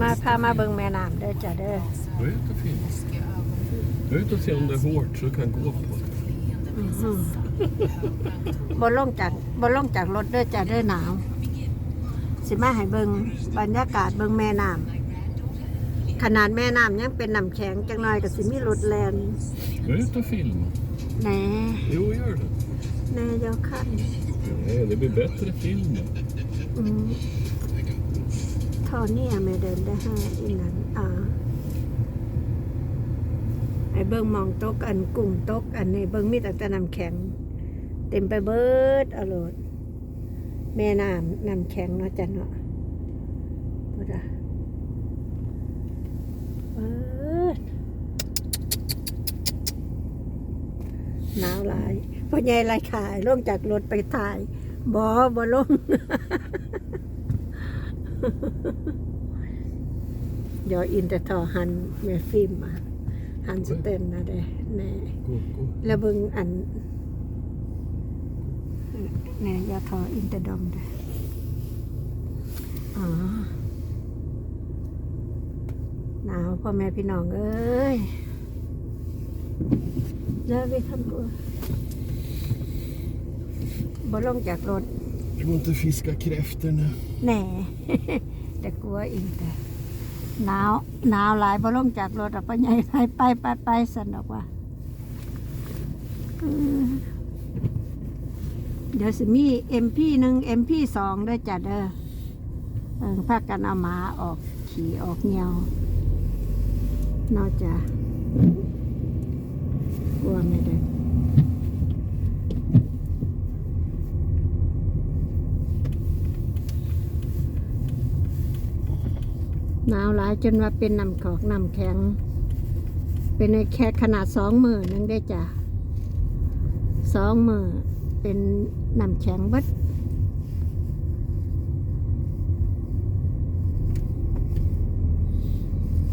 มาพามาเบิ่งแม่น้ำเด้อจ้ะเด้อ Gå ut och filma. Gå ut och se om det är hårt så du kan gå på det. อื้อหือบ่ลงจากบ่ลงจากรถเด้อจ้ะเด้อหนาว สิมาให้เบิ่งบรรยากาศเบิ่งแม่น้ำขนาดแม่น้ำยังเป็นน้ำแข็งจังหน่อยก็สิมีรถแลน Gå ut och filma. แหน่ Jo, gör det. แหน่เจ้าคัน Nej, det blir bättre film. อืม เท่านี้ไม่เดินได้ห้าอีนั้นอ่าไอ้เบิ่งมองตกอันกุ้งตกอันในเบิ่งมีแต่แต่น้ำแข็ง เต็มไปเบิดอรดแม่น้ำน้ำแข็งเนาะจ้ะเนาะพุดอะเบิดหนาวหลายพ่อใหญ่ไรขายลงจากรถไปถ่ายบอบอลง เดี๋ยวอินแต่ทอหันแม่ฟิล์มมาหันสเตนนะเด้แน่ Gå, gå. แล้วเบิ่งอันแน่อยาทออินเตอร์ดอมเด้อ๋อหนาวพ่อแม่พี่น้องเอ้ยแล้วไปทำตัวบ่ลงจากรถ Det går inte att fiska kräftor nu. แหน่แต่กลัวอีกแต่หนาวหนาวหลายพอลงจากรถอะไปใหญ่ไปไปไปไปสันดอกว่าเออเดี๋ยวสิมีเอ็มพีหนึ่งเอ็มพีสองด้วยจัดเด้อเออพากันเอาหมาออกขี่ออกเงียวนอกจากกลัวไม่ได้ หนาวหลายจนว่าเป็นน้ำขอกน้ำแข็ง เป็นในแค่ขนาดสองมือนึงได้จ้ะสองมือเป็นน้ำแข็งเบัด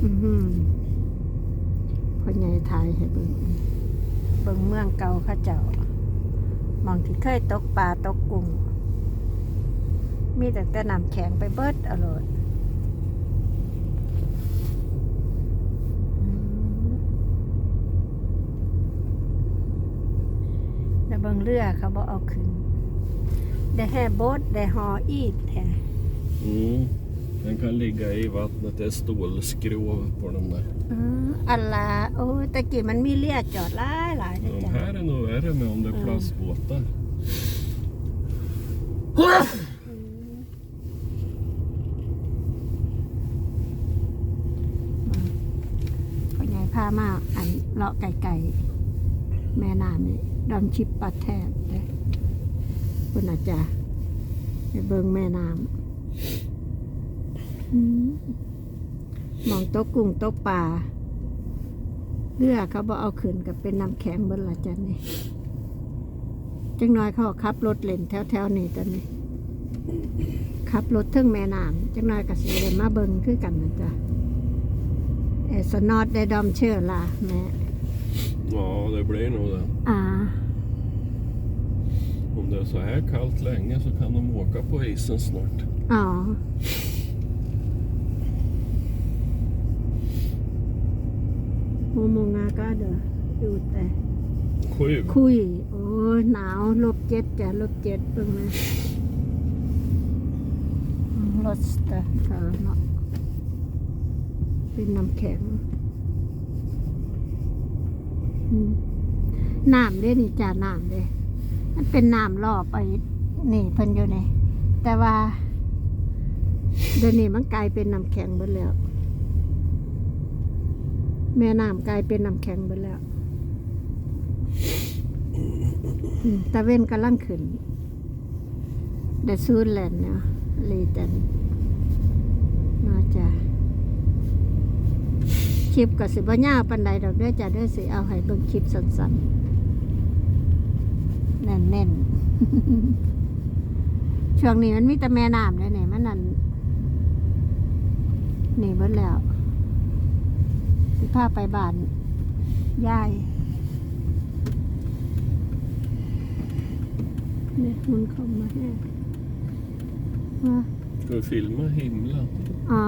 อื้อหือพ่อใหญ่ไทยให้เบิ่งเบิ่งเมืองเก่าข้าเจ้ามองที่เคยตกปลาตกกุ้งมีแต่แต่น้ำแข็งไปเบิดอร่อย แล้ว เบางเรือเขาบอกเอาขึ้นได้แห่โบ๊ทได้หออีดแท้ Mm. Den kan ligga i vattnet. Det är stålskrov på den där. อืมอันละโอ้ยตะกี้มันมีเรือจอดหลายหลายนะ De จ๊ะ här är nog värre med om det är Mm. plastbåtar. พ่อใหญ่พามาอันเลาะไก่ไก่ แม่น้ำนี่ดอนชิปปลาแทบเลยคุณอาจารย์ไปเบิงแม่น้ำมองโต๊ะกุ้งโต๊ะปลาเรือเขาบอกเอาขึ้นกับเป็นน้ำแข็งเบนละจันนี่จังน้อยเขาขับรถเล่นแถวแถวๆนี้ตอนนี้ขับรถถึงแม่น้ำจังน้อยก็สิเลยมาเบิงคือกันนะจ๊ะเอสนอดได้ดอมเชื่อละแม่ Ja, det blir nog det. อ่า Om det är så här kallt länge så kan de åka på isen snart. อ๋อโมโมงาก็เดออยู่แต่ Sju. คุยโอ้ยหนาวลบเจ็ดจ้ะลบเจ็ดเพิ่ง น้ำเด้นี่จ้าน้ำเด้มันเป็นน้ำล่อไปนี่เพิ่นอยู่นี่แต่ว่า เดี๋ยวนี้มันกลายเป็นน้ำแข็งหมดแล้ว แม่น้ำกลายเป็นน้ำแข็งหมดแล้วตะเว้นกำลังขึ้นเดซูนแลนด์เนาะลีแตนน่าจะ คลิปก็สิบ่ยาวปันใดดอกเด้อจ้ะเด้อสิเอาให้เบิ่งคลิปสั้นๆแน่นๆ ช่วงนี้มันมีแต่แม่น้ำเลยเนี่ยมันนั่นนี่เบิดแล้ว สิพาไปบ้านยายเนี่ยมันเข้ามาแน่ว่า Ska vi filma himlen? อ๋อ